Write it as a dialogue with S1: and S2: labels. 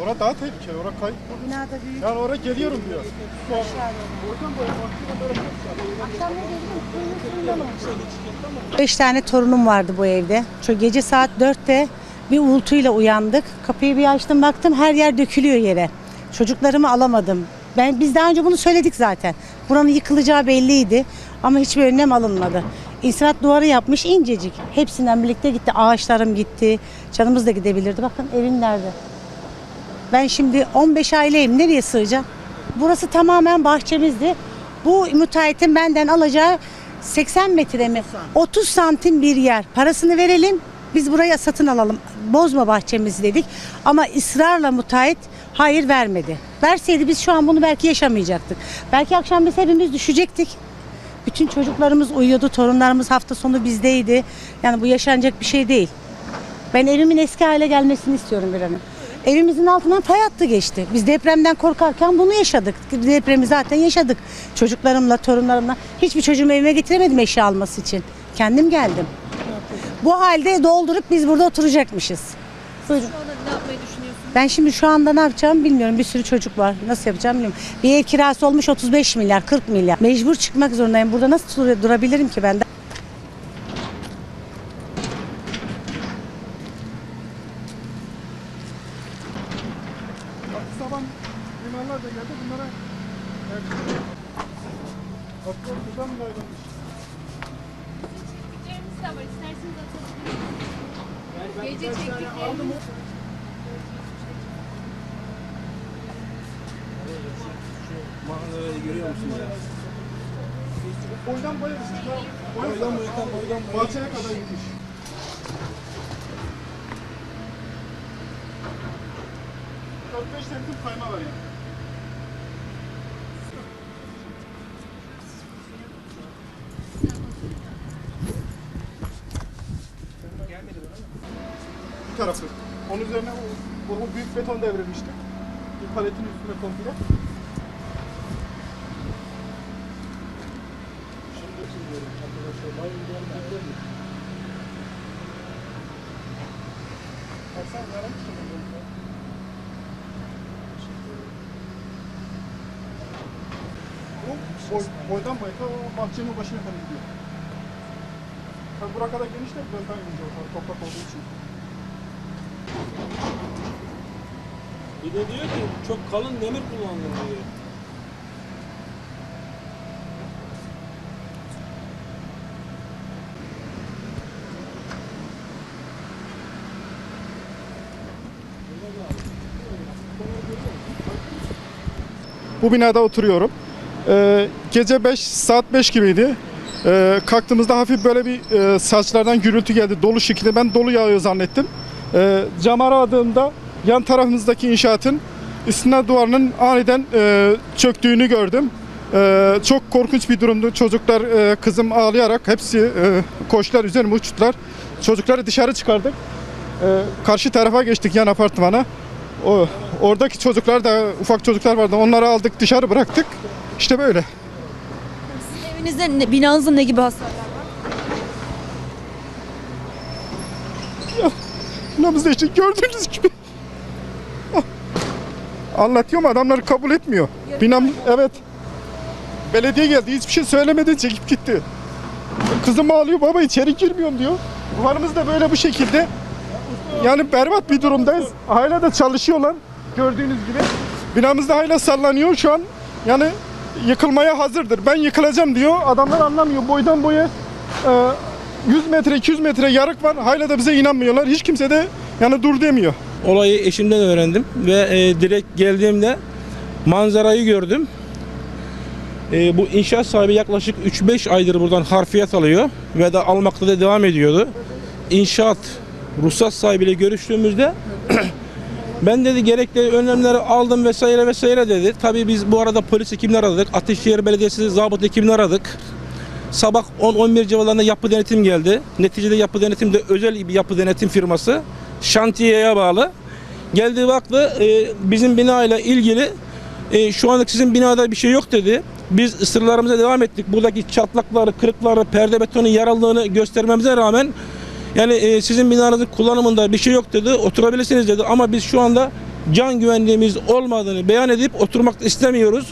S1: Orada daha tehlikeli. Orada kayıp.
S2: Bu binada büyük.
S1: Yani oraya geliyorum diyor.
S2: Oradan Akşam ne dedim? Beş tane torunum vardı bu evde. Şu gece saat dörtte bir uğultuyla uyandık. Kapıyı bir açtım baktım her yer dökülüyor yere. Çocuklarımı alamadım. Ben biz daha önce bunu söyledik zaten. Buranın yıkılacağı belliydi ama hiçbir önlem alınmadı. İnsanat duvarı yapmış incecik. Hepsinden birlikte gitti. Ağaçlarım gitti. Canımız da gidebilirdi. Bakın evim nerede? Ben şimdi 15 aileyim. Nereye sığacağım? Burası tamamen bahçemizdi. Bu müteahhitin benden alacağı 80 metre mi? 30 santim bir yer. Parasını verelim. Biz buraya satın alalım. Bozma bahçemizi dedik. Ama ısrarla müteahhit hayır vermedi. Verseydi biz şu an bunu belki yaşamayacaktık. Belki akşam biz hepimiz düşecektik. Bütün çocuklarımız uyuyordu, torunlarımız hafta sonu bizdeydi. Yani bu yaşanacak bir şey değil. Ben evimin eski hale gelmesini istiyorum bir an. Evimizin altından fay hattı geçti. Biz depremden korkarken bunu yaşadık. Depremi zaten yaşadık. Çocuklarımla, torunlarımla. Hiçbir çocuğumu evime getiremedim eşya alması için. Kendim geldim. Bu halde doldurup biz burada oturacakmışız. Buyurun.
S3: Şu anda ne yapmayı düşünüyorsunuz?
S2: Ben şimdi şu anda ne yapacağım bilmiyorum. Bir sürü çocuk var. Nasıl yapacağım bilmiyorum. Bir ev kirası olmuş 35 milyar, 40 milyar. Mecbur çıkmak zorundayım. Burada nasıl dur- durabilirim ki ben
S1: sabah limanlar da geldi. Bunlara Bak buradan mı ayrılmış?
S3: Fikirlerimiz de var. İsterseniz atabiliriz. Gece çektiklerimiz.
S4: Manzarayı görüyor musun ya?
S1: Boydan boya şey. Boydan boydan boydan Bahçeye kadar gitmiş. Dört beş santim kayma var yani. Bir tarafı. Onun üzerine o, o büyük beton devrilmişti. Bir paletin üstüne komple. Baksana yaramış mı? Boy, boydan boya ta o bahçenin başına kadar gidiyor. Tabi buraya kadar geniş de biraz daha ince toprak olduğu için.
S4: Bir de diyor ki çok kalın demir kullandım diyor.
S1: Bu binada oturuyorum. Ee, gece 5 saat 5 gibiydi. Ee, kalktığımızda hafif böyle bir e, saçlardan gürültü geldi dolu şekilde. Ben dolu yağıyor zannettim. Ee, cam aradığımda yan tarafımızdaki inşaatın istinad duvarının aniden e, çöktüğünü gördüm. Ee, çok korkunç bir durumdu. Çocuklar e, kızım ağlayarak hepsi e, koştular üzerime uçtular. Çocukları dışarı çıkardık. Ee, karşı tarafa geçtik yan apartmana. O, oradaki çocuklar da ufak çocuklar vardı. Onları aldık dışarı bıraktık. İşte böyle.
S3: Sizin evinizde, ne, binanızda ne gibi hasarlar var?
S1: Nabızda işte gördüğünüz gibi. Ah. Anlatıyorum adamları kabul etmiyor. Binam evet. Belediye geldi hiçbir şey söylemeden çekip gitti. Kızım ağlıyor baba içeri girmiyorum diyor. Duvarımız da böyle bu şekilde. Yani berbat bir durumdayız. Hala da çalışıyorlar. Gördüğünüz gibi. Binamız da hala sallanıyor şu an. Yani yıkılmaya hazırdır. Ben yıkılacağım diyor. Adamlar anlamıyor. Boydan boya e, 100 metre 200 metre yarık var. Hala da bize inanmıyorlar. Hiç kimse de yani dur demiyor.
S4: Olayı eşimden öğrendim ve e, direkt geldiğimde manzarayı gördüm. E, bu inşaat sahibi yaklaşık 3-5 aydır buradan harfiyat alıyor ve de almakta da devam ediyordu. İnşaat ruhsat sahibiyle görüştüğümüzde ben dedi gerekli önlemleri aldım vesaire vesaire dedi. Tabii biz bu arada polis ekibini aradık. Ateşehir Belediyesi zabıt ekibini aradık. Sabah 10-11 civarlarında yapı denetim geldi. Neticede yapı denetim de özel bir yapı denetim firması. Şantiyeye bağlı. Geldi baktı e, bizim bina ile ilgili e, şu anlık sizin binada bir şey yok dedi. Biz ısrarlarımıza devam ettik. Buradaki çatlakları, kırıkları, perde betonun yaraldığını göstermemize rağmen yani e, sizin binanızın kullanımında bir şey yok dedi. Oturabilirsiniz dedi ama biz şu anda can güvenliğimiz olmadığını beyan edip oturmak istemiyoruz.